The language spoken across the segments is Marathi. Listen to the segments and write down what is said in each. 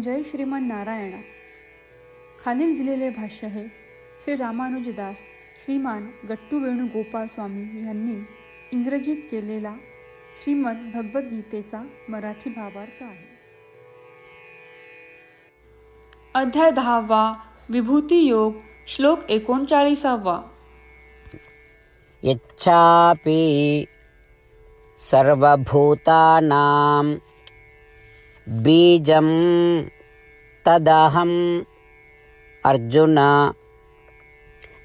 जय श्रीमन नारायणा. खालील दिलेले भाष्य हे श्री रामानुजदास श्रीमान गट्टू वेणुगोपाल स्वामी यांनी इंग्रजीत केलेला श्रीमद भगवद्गीतेचा मराठी भावार्थ आहे. अध्याय दहावा विभूती योग श्लोक एकोणचाळीसावा. यच्चापि सर्वभूतानां बीजं तदहम्। अर्जुन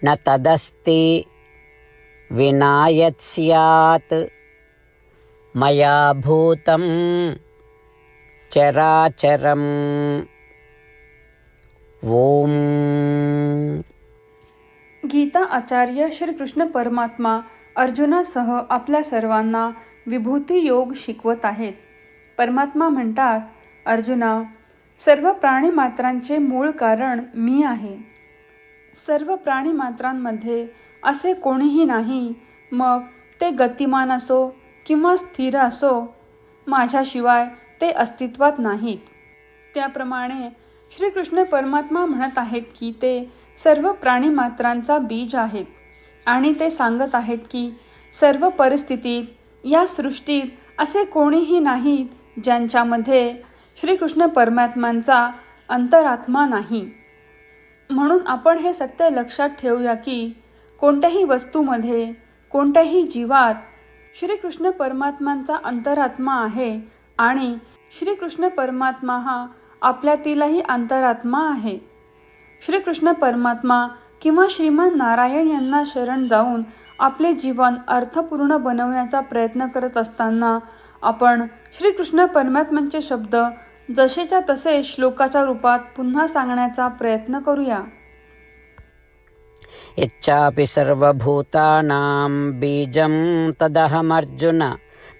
न तदस्ति। विना यत् स्यात्। मया भूतं चराचरम्। ॐ गीता आचार्य श्रीकृष्ण परमात्मा अर्जुनासह आपल्या सर्वांना विभूती योग शिकवत आहेत. परमात्मा म्हणतात अर्जुना सर्व प्राणीमात्रांचे मूळ कारण मी आहे. सर्व प्राणीमात्रांमध्ये असे कोणीही नाही. मग ते गतिमान असो किंवा स्थिर असो माझ्याशिवाय ते अस्तित्वात नाहीत. त्याप्रमाणे श्रीकृष्ण परमात्मा म्हणत आहेत की ते सर्व प्राणीमात्रांचा बीज आहेत आणि ते सांगत आहेत की सर्व परिस्थितीत या सृष्टीत असे कोणीही नाहीत ज्यांच्यामध्ये श्रीकृष्ण परमात्मांचा अंतरात्मा नाही. म्हणून आपण हे सत्य लक्षात ठेवूया की कोणत्याही वस्तूमध्ये कोणत्याही जीवात श्रीकृष्ण परमात्मांचा अंतरात्मा आहे आणि श्रीकृष्ण परमात्मा हा आपल्यातीलही अंतरात्मा आहे. श्रीकृष्ण परमात्मा किंवा श्रीमान नारायण यांना शरण जाऊन आपले जीवन अर्थपूर्ण बनवण्याचा प्रयत्न करत असताना आपण श्रीकृष्ण परमात्म्यांचे शब्द जसेच्या तसे श्लोकाच्या रूपात पुन्हा सांगण्याचा प्रयत्न करूया. इच्छापि सर्वभूतानां बीजं तदहमर्जुन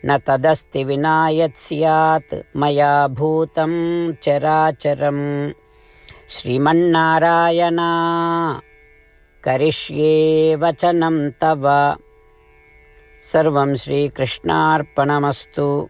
न तदस्ति विना यत् स्यात् मया भूतं चराचरं श्रीमन्नारायणा करिष्ये वचनं तव। सर्वं श्रीकृष्णार्पणमस्तु।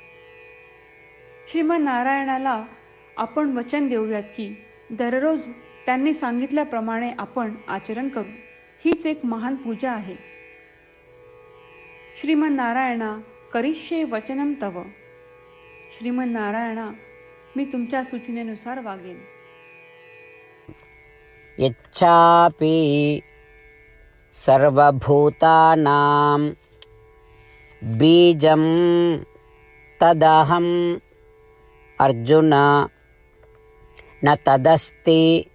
श्रीमनारायणाला आपण वचन देऊयात की दररोज त्यांनी सांगितल्याप्रमाणे आपण आचरण करू. हीच एक महान पूजा आहे. श्रीमनारायणा करिष्ये वचनम तव. श्रीमनारायणा मी तुमच्या सूचनेनुसार वागेन. यच्चापि सर्वभूतानां बीजं तदहं अर्जुन न तदस्ति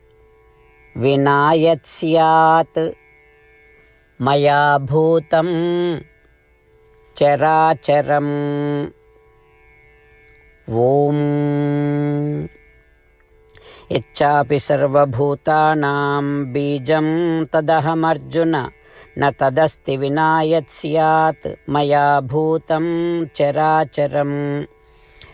विना यत् स्यात्। मया भूतं चराचरम्। ॐ। यच्चापि सर्वभूतानां बीजं तदहमर्जुन न तदस्ति विना यत् स्यात्। मया भूतं चराचरं